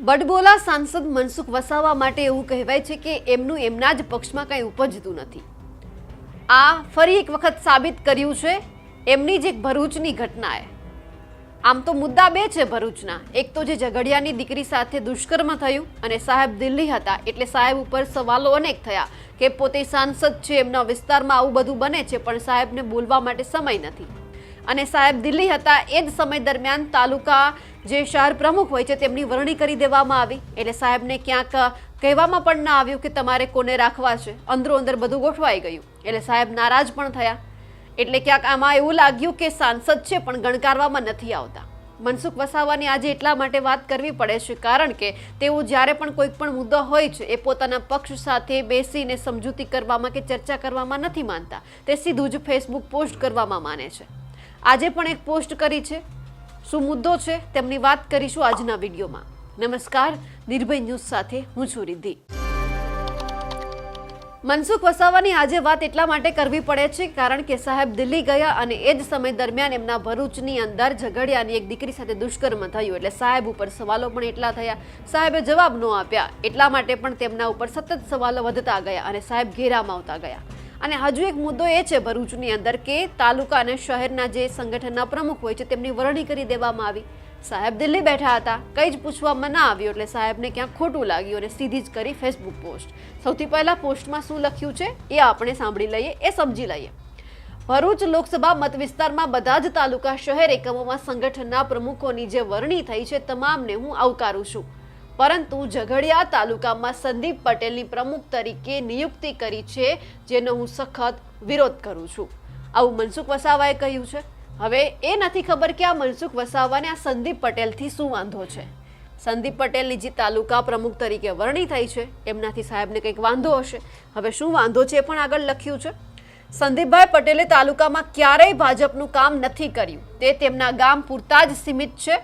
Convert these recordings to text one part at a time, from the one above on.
બડબોલા સાંસદ મનસુખ વસાવા માટે એવું કહેવાય છે કે એમનું એમના જ પક્ષમાં કંઈ ઉપજતું નથી. આ ફરી એક વખત સાબિત કર્યું છે, એમની જ એક ભરૂચની ઘટનાએ. આમ તો મુદ્દા બે છે ભરૂચના. એક તો જે ઝઘડિયાની દીકરી સાથે દુષ્કર્મ થયું અને સાહેબ દિલ્હી હતા, એટલે સાહેબ ઉપર સવાલો અનેક થયા કે પોતે સાંસદ છે, એમના વિસ્તારમાં આવું બધું બને છે, પણ સાહેબને બોલવા માટે સમય નથી. અને સાહેબ, દિલ્હી હતા એ જ સમય દરમિયાન તાલુકા જે શહેર પ્રમુખ હોય છે તેમની વરણી કરી દેવામાં આવી. એટલે સાહેબને ક્યાંક કહેવામાં પણ ના આવ્યું કે તમારે કોને રાખવા છે. અંદરો અંદર બધું ગોઠવાઈ ગયું. એટલે સાહેબ નારાજ પણ થયા. એટલે ક્યાંક આમાં એવું લાગ્યું કે સાંસદ છે પણ ગણકારવામાં નથી આવતા. મનસુખ વસાવાની આજે એટલા માટે વાત કરવી પડે છે કારણ કે તેઓ જ્યારે પણ કોઈ પણ મુદ્દો હોય છે એ પોતાના પક્ષ સાથે બેસીને સમજૂતી કરવામાં કે ચર્ચા કરવામાં નથી માનતા. તે સીધું જ ફેસબુક પોસ્ટ કરવામાં માને છે. આજે પણ એક પોસ્ટ કરી છે. શું મુદ્દો છે તેમની વાત કરીશું આજના વિડીયોમાં. નમસ્કાર નિર્ભય ન્યૂઝ સાથે હું છું રિદ્ધિ. મનસુખ વસાવાની આજે વાત એટલા માટે કરવી પડે છે કારણ કે સાહેબ દિલ્હી ગયા અને એ જ સમય દરમિયાન એમના ભરૂચની અંદર ઝઘડિયાની એક દીકરી સાથે દુષ્કર્મ થયું એટલે સાહેબ ઉપર સવાલો પણ એટલા થયા. સાહેબે જવાબ ન આપ્યા. એટલા માટે પણ તેમના ઉપર સતત સવાલો વધતા ગયા અને સાહેબ ઘેરામાં આવતા ગયા. અને હજુ એક મુદ્દો એ છે ભરૂચની અંદર કે તાલુકા અને શહેરના જે સંગઠનના પ્રમુખ હોય છે, તેમની વરણી કરી દેવામાં આવી. સાહેબ દિલ્હી બેઠા હતા, કંઈ જ પૂછવામાં ના આવ્યું એટલે સાહેબને ક્યાંક ખોટું લાગ્યું અને સીધી જ કરી ફેસબુક પોસ્ટ સૌથી પહેલાં પોસ્ટમાં શું લખ્યું છે, એ આપણે સાંભળી લઈએ, એ સમજી લઈએ. ભરૂચ લોકસભા મત વિસ્તારમાં બધા જ તાલુકા, શહેર એકમોમાં સંગઠનના પ્રમુખોની જે વરણી થઈ છે, તમામને હું આવકારું છું. પરંતુ ઝઘડિયા તાલુકામાં સંદીપ પટેલની પ્રમુખ તરીકે નિયુક્તિ કરી છે, જેનો હું સખત વિરોધ કરું છું. આવું મનસુખ વસાવાએ કહ્યું છે. હવે એ નથી ખબર કે આ મનસુખ વસાવાને આ સંદીપ પટેલથી શું વાંધો છે. સંદીપ પટેલની જે તાલુકા પ્રમુખ તરીકે વરણી થઈ છે, એમનાથી સાહેબને કંઈક વાંધો હશે. હવે શું વાંધો છે એ પણ આગળ લખ્યું છે. સંદીપભાઈ પટેલે તાલુકામાં ક્યારેય ભાજપનું કામ નથી કર્યું. તે તેમના ગામ પૂરતા જ સીમિત છે.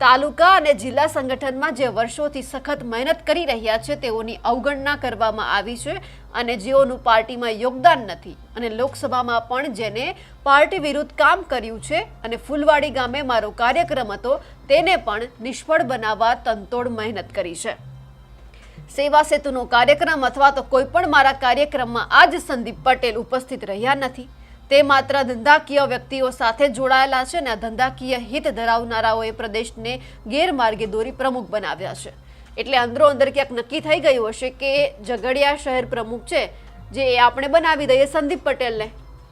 તાલુકા અને જિલ્લા સંગઠનમાં જે વર્ષોથી સખત મહેનત કરી રહ્યા છે, તેઓની અવગણના કરવામાં આવી છે અને જેઓનું પાર્ટીમાં યોગદાન નથી. અને લોકસભામાં પણ જેને પાર્ટી વિરુદ્ધ કામ કર્યું છે અને ફૂલવાડી ગામે મારો કાર્યક્રમ હતો, તેને પણ નિષ્ફળ બનાવવા તનતોડ મહેનત કરી છે. સેવા સેતુનો કાર્યક્રમ અથવા તો કોઈ પણ મારા કાર્યક્રમમાં આજ સંદીપ પટેલ ઉપસ્થિત રહ્યા નથી. તે માત્ર ધંધાકીય વ્યક્તિઓ સાથે જોડાયેલા છે અને ધંધાકીય હિત ધરાવનારાઓએ પ્રદેશને ગેરમાર્ગે દોરી પ્રમુખ બનાવ્યા છે. એટલે અંદરો અંદર ક્યાંક નક્કી થઈ ગયું હશે કે ઝઘડિયા શહેર પ્રમુખ છે, જે આપણે બનાવી દઈએ સંદીપ પટેલને.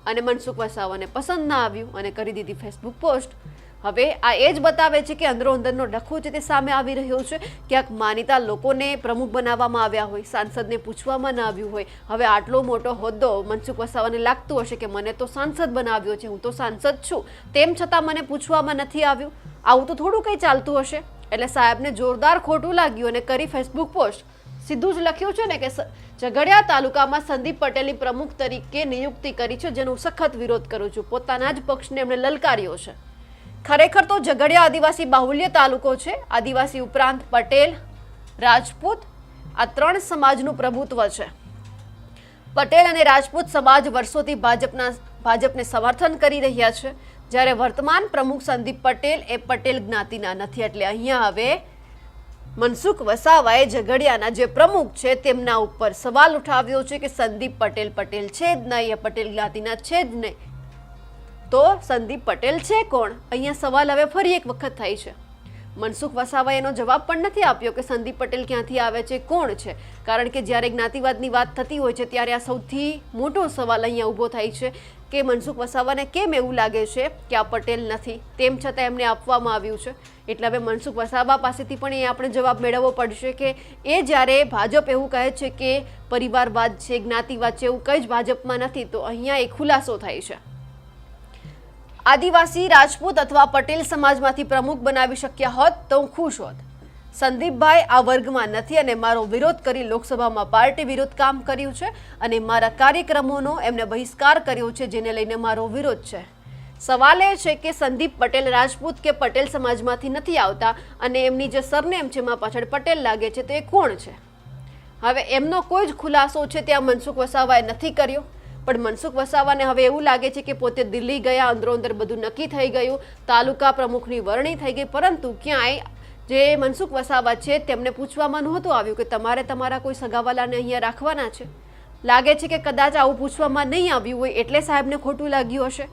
અને મનસુખ વસાવાને પસંદ ના આવ્યું અને કરી દીધી ફેસબુક પોસ્ટ હવે આ એ જ બતાવે છે કે અંદરો અંદરનો ડખો છે તે સામે આવી રહ્યો છે, ક્યાંક માનીતા લોકોને પ્રમુખ બનાવવામાં આવ્યા હોય, સાંસદને પૂછવામાં ન આવ્યું હોય. હવે આટલો મોટો હોદ્દો મનસુખ વસાવાને લાગતું હશે કે મને તો સાંસદ બનાવ્યો છે, હું તો સાંસદ છું. તેમ છતાં મને પૂછવામાં નથી આવ્યું. આવું તો થોડું કંઈ ચાલતું હશે. એટલે સાહેબને જોરદાર ખોટું લાગ્યું અને કરી ફેસબુક પોસ્ટ. સીધું જ લખ્યું છે ને કે ઝઘડિયા તાલુકામાં સંદીપ પટેલની પ્રમુખ તરીકે નિયુક્તિ કરી છે, જેનો સખત વિરોધ કરું છું. પોતાના જ પક્ષને એમણે લલકાર્યો છે. ખરેખર તો ઝઘડિયા આદિવાસી બાહુલ્ય તાલુકો છે. આદિવાસી ઉપરાંત પટેલ, રાજપૂત, આ ત્રણ સમાજનું પ્રભુત્વ છે. પટેલ અને રાજપૂત સમાજ વર્ષોથી ભાજપના, ભાજપને સમર્થન કરી રહ્યા છે. જ્યારે વર્તમાન પ્રમુખ સંદીપ પટેલ એ પટેલ જ્ઞાતિના નથી એટલે અહીંયા હવે મનસુખ વસાવાએ ઝઘડિયાના જે પ્રમુખ છે તેમના ઉપર સવાલ ઉઠાવ્યો છે કે સંદીપ પટેલ પટેલ છે જ નહીં, એ પટેલ જ્ઞાતિના છે જ નહીં. તો સંદીપ પટેલ છે કોણ? અહીંયા સવાલ હવે ફરી એક વખત થાય છે. મનસુખ વસાવાએ એનો જવાબ પણ નથી આપ્યો કે સંદીપ પટેલ ક્યાંથી આવે છે, કોણ છે? કારણ કે જ્યારે જ્ઞાતિવાદની વાત થતી હોય છે, ત્યારે આ સૌથી મોટો સવાલ અહીંયા ઊભો થાય છે કે મનસુખ વસાવાને કેમ એવું લાગે છે કે આ પટેલ નથી? તેમ છતાં એમને આપવામાં આવ્યું છે. એટલે હવે મનસુખ વસાવા પાસેથી પણ એ આપણે જવાબ મેળવવો પડશે કે એ જ્યારે ભાજપ એવું કહે છે કે પરિવારવાદ છે, જ્ઞાતિવાદ છે, એવું કંઈ જ ભાજપમાં નથી, તો અહીંયા એ ખુલાસો થાય છે. આદિવાસી, રાજપૂત અથવા પટેલ સમાજમાંથી પ્રમુખ બનાવી શક્યા હોત તો હું ખુશ હોત. સંદીપભાઈ, આ વર્ગમાં નથી અને મારો વિરોધ કરી લોકસભામાં પાર્ટી વિરુદ્ધ કામ કર્યું છે અને મારા કાર્યક્રમોનો એમને બહિષ્કાર કર્યો છે જેને લઈને મારો વિરોધ છે. સવાલ એ છે કે સંદીપ પટેલ રાજપૂત કે પટેલ સમાજમાંથી નથી આવતા અને એમની જે સરનેમ છે, એમાં પાછળ પટેલ લાગે છે, તો એ કોણ છે? હવે એમનો કોઈ જ ખુલાસો છે ત્યાં મનસુખ વસાવાએ નથી કર્યો. પણ મનસુખ વસાવાને હવે એવું લાગે છે કે પોતે દિલ્હી ગયા, અંદરો અંદર બધું નક્કી થઈ ગયું, તાલુકા પ્રમુખની વરણી થઈ ગઈ, પરંતુ ક્યાંય જે મનસુખ વસાવા છે તેમને પૂછવામાં નહોતું આવ્યું કે તમારે તમારા કોઈ સગાવાલાને અહીંયા રાખવાના છે? લાગે છે કે કદાચ આવું પૂછવામાં નહીં આવ્યું હોય એટલે સાહેબને ખોટું લાગ્યું હશે?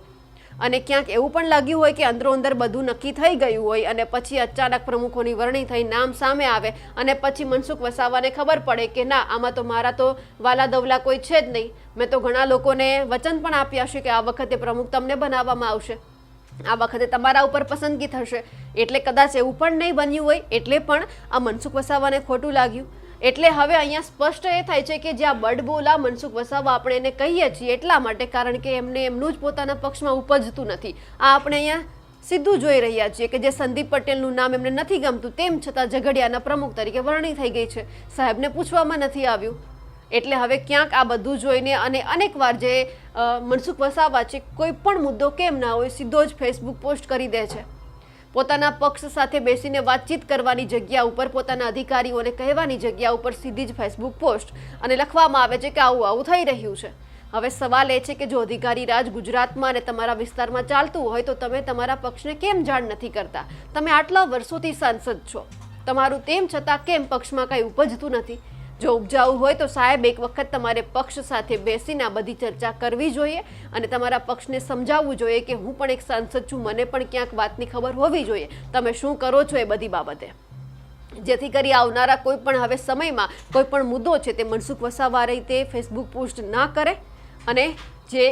અને ક્યાંક એવું પણ લાગ્યું હોય કે અંદરો અંદર બધું નક્કી થઈ ગયું હોય અને પછી અચાનક પ્રમુખોની વરણી થઈ, નામ સામે આવે અને પછી મનસુખ વસાવાને ખબર પડે કે ના, આમાં તો મારા તો વાલા દવલા કોઈ છે જ નહીં. મેં તો ઘણા લોકોને વચન પણ આપ્યા છે કે આ વખતે પ્રમુખ તમને બનાવવામાં આવશે. આ વખતે તમારા ઉપર પસંદગી થશે. એટલે કદાચ એવું પણ નહીં બન્યું હોય, એટલે પણ આ મનસુખ વસાવાને ખોટું લાગ્યું. એટલે હવે અહીંયા સ્પષ્ટ એ થાય છે કે જ્યાં બડબોલા મનસુખ વસાવા આપણે એને કહીએ છીએ એટલા માટે કારણ કે એમને એમનું જ પોતાના પક્ષમાં ઉપજતું નથી. આ આપણે અહીંયા સીધું જોઈ રહ્યા છીએ કે જે સંદીપ પટેલનું નામ એમને નથી ગમતું, તેમ છતાં ઝઘડિયાના પ્રમુખ તરીકે વરણી થઈ ગઈ છે. સાહેબને પૂછવામાં નથી આવ્યું. એટલે હવે ક્યાંક આ બધું જોઈને અને અનેકવાર જે મનસુખ વસાવા છે, કોઈ પણ મુદ્દો કેમ ના હોય, સીધો જ ફેસબુક પોસ્ટ કરી દે છે. પોતાના પક્ષ સાથે બેસીને વાતચીત કરવાની જગ્યા ઉપર પોતાના અધિકારીઓને કહેવાની જગ્યા ઉપર સીધી જ ફેસબુક પોસ્ટ અને લખવામાં આવે છે કે આવું આવું થઈ રહ્યું છે. હવે સવાલ એ છે કે જો અધિકારી રાજ ગુજરાતમાં અને તમારા વિસ્તારમાં ચાલતું હોય તો તમે તમારા પક્ષને કેમ જાણ નથી કરતા? તમે આટલા વર્ષોથી સાંસદ છો. તમારું તેમ છતાં કેમ પક્ષમાં કંઈ ઉપજતું નથી? જો ઉપજાવું હોય તો સાહેબ, એક વખત તમારે પક્ષ સાથે બેસીને આ બધી ચર્ચા કરવી જોઈએ અને તમારા પક્ષને સમજાવવું જોઈએ કે હું પણ એક સાંસદ છું, મને પણ ક્યાંક વાતની ખબર હોવી જોઈએ. તમે શું કરો છો એ બધી બાબતે? જેથી કરી આવનારા કોઈ પણ હવે સમયમાં કોઈ પણ મુદ્દો છે તે મનસુખ વસાવા રીતે ફેસબુક પોસ્ટ ના કરે અને જે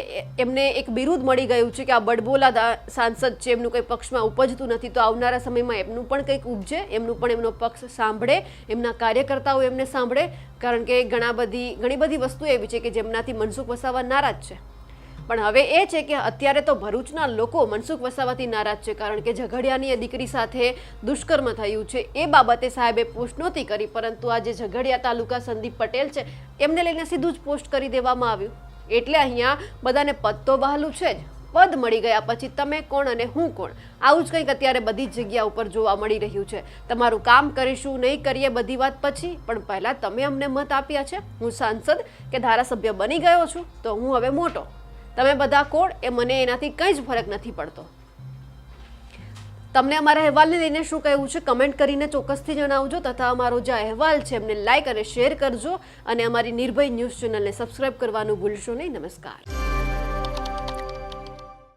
એમને એક બિરુદ મળી ગયું છે કે આ બડબોલા સાંસદ છે, એમનું કંઈ પક્ષમાં ઉપજતું નથી, તો આવનારા સમયમાં એમનું પણ કંઈક ઉપજે, એમનું પણ એમનો પક્ષ સાંભળે, એમના કાર્યકર્તાઓ એમને સાંભળે, કારણ કે ઘણા બધી, ઘણી બધી વસ્તુ એવી છે કે જેમનાથી મનસુખ વસાવા નારાજ છે. પણ હવે એ છે કે અત્યારે તો ભરૂચના લોકો મનસુખ વસાવાથી નારાજ છે, કારણ કે ઝઘડિયાની દીકરી સાથે દુષ્કર્મ થયું છે. એ બાબતે સાહેબે પોસ્ટ નહોતી કરી, પરંતુ આ જે ઝઘડિયા તાલુકા સંદીપ પટેલ છે, એમને લઈને સીધું જ પોસ્ટ કરી દેવામાં આવ્યું. એટલે અહીંયા બધાને પદ તો બહાલું છે જ. પદ મળી ગયા પછી તમે કોણ અને હું કોણ? આવું જ કંઈક અત્યારે બધી જ જગ્યા ઉપર જોવા મળી રહ્યું છે. તમારું કામ કરીશું, નહીં કરીએ બધી વાત પછી, પણ પહેલાં તમે અમને મત આપ્યા છે. હું સાંસદ કે ધારાસભ્ય બની ગયો છું, તો હું હવે મોટો. તમે બધા કોણ એ મને એનાથી કંઈ જ ફરક નથી પડતો. તમને અમારા અહેવાલને લઈને શું કહેવું છે? કમેન્ટ કરીને ચોક્કસથી જણાવજો તથા અમારો જે અહેવાલ છે, એમને લાઇક અને શેર કરજો અને અમારી નિર્ભય ન્યૂઝ ચેનલને સબસ્ક્રાઇબ કરવાનું ભૂલશો નહીં. નમસ્કાર.